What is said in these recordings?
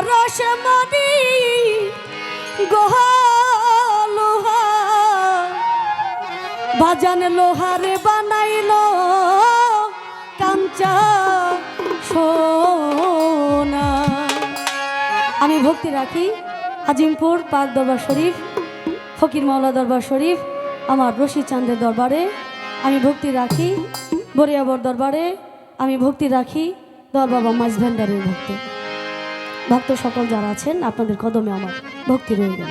পরশ বাজান লোহারে বানাইল কাঞ্চা সোনা। আমি ভক্তি রাখি আজিমপুর পাক দরবার শরীফ, ফকির মাওলা দরবার শরীফ, আমার রশি চাঁদের দরবারে। আমি ভক্তি রাখি বরিয়াবর দরবারে। আমি ভক্তি রাখি দর বাবা মাঝ ভান্ডারের ভক্ত। ভক্ত সকল যারা আছেন আপনাদের কদমে আমার ভক্তি রয়ে গেল।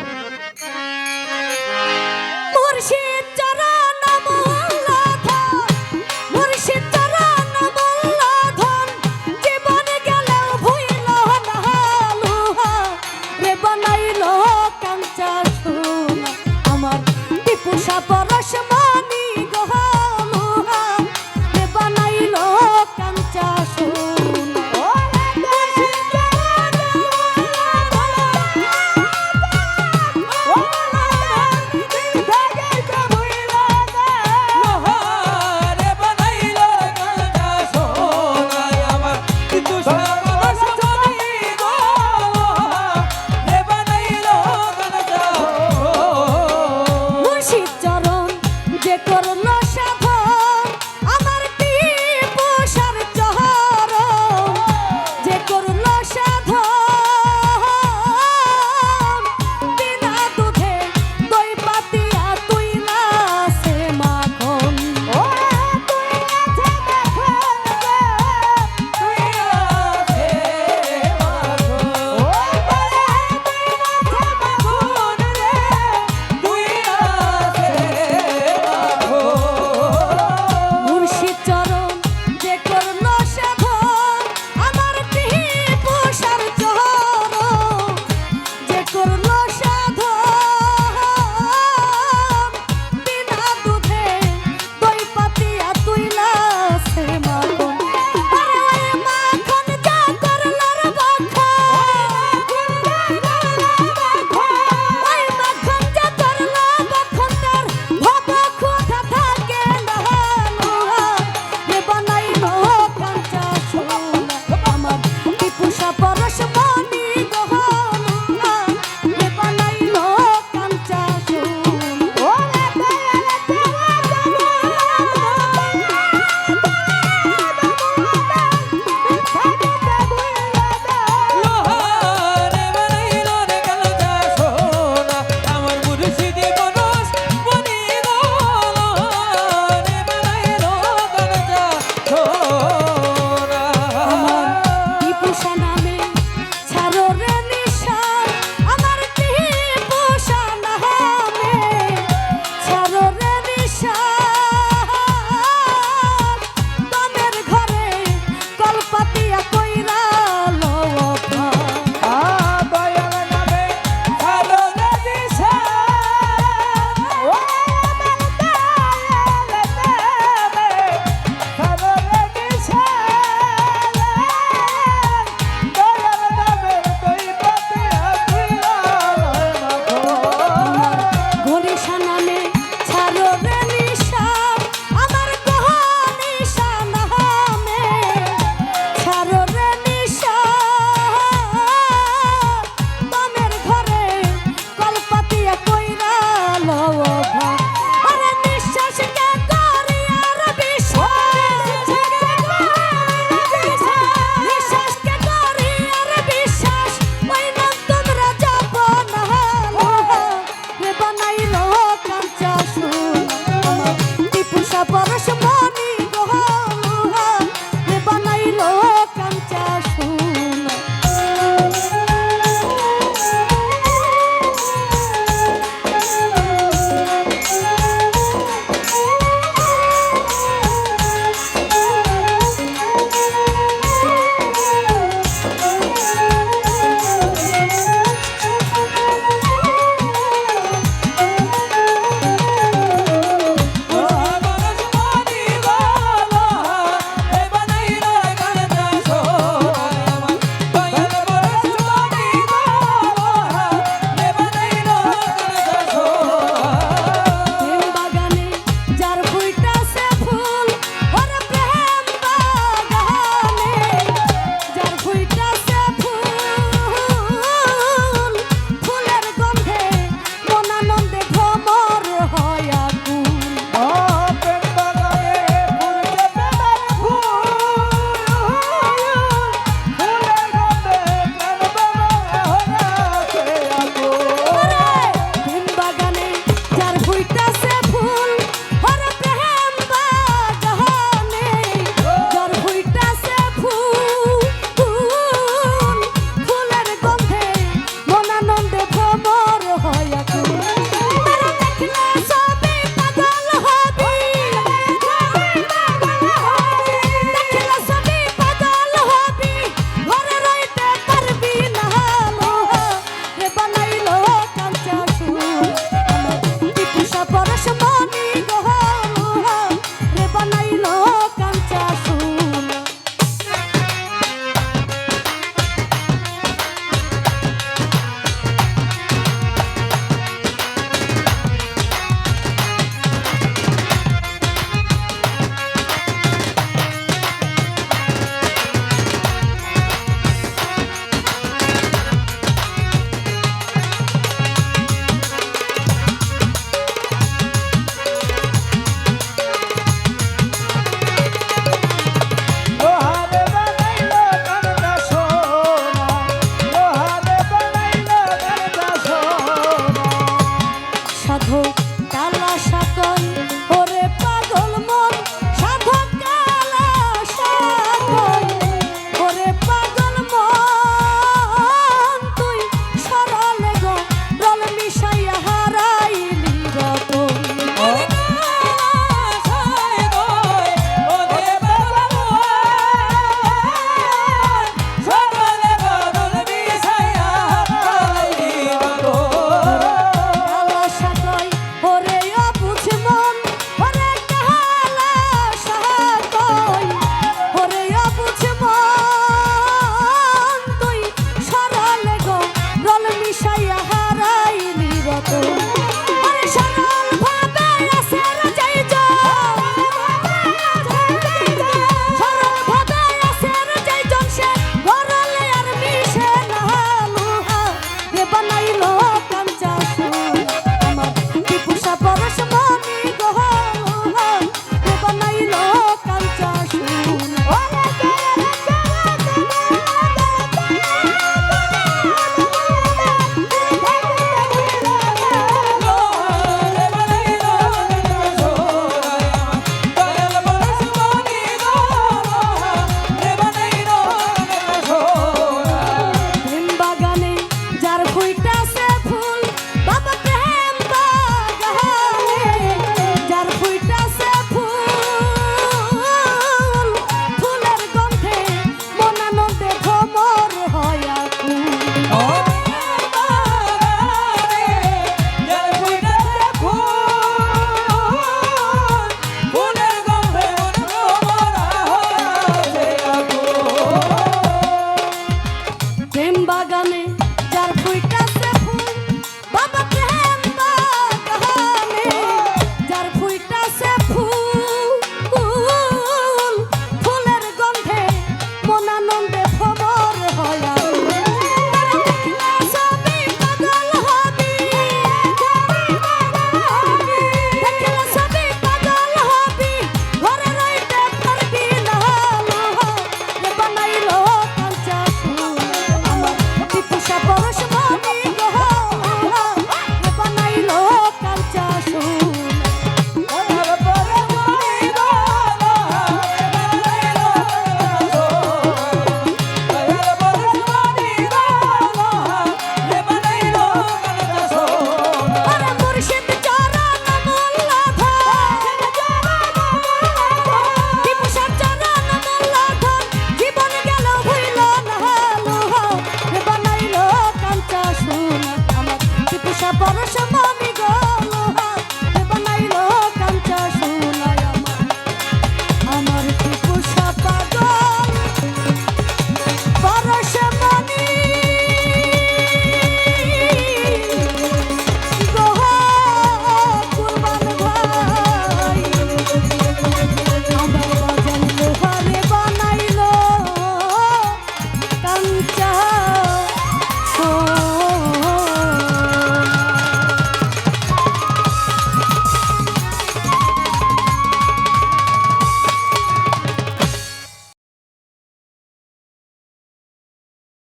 আশা পরশ।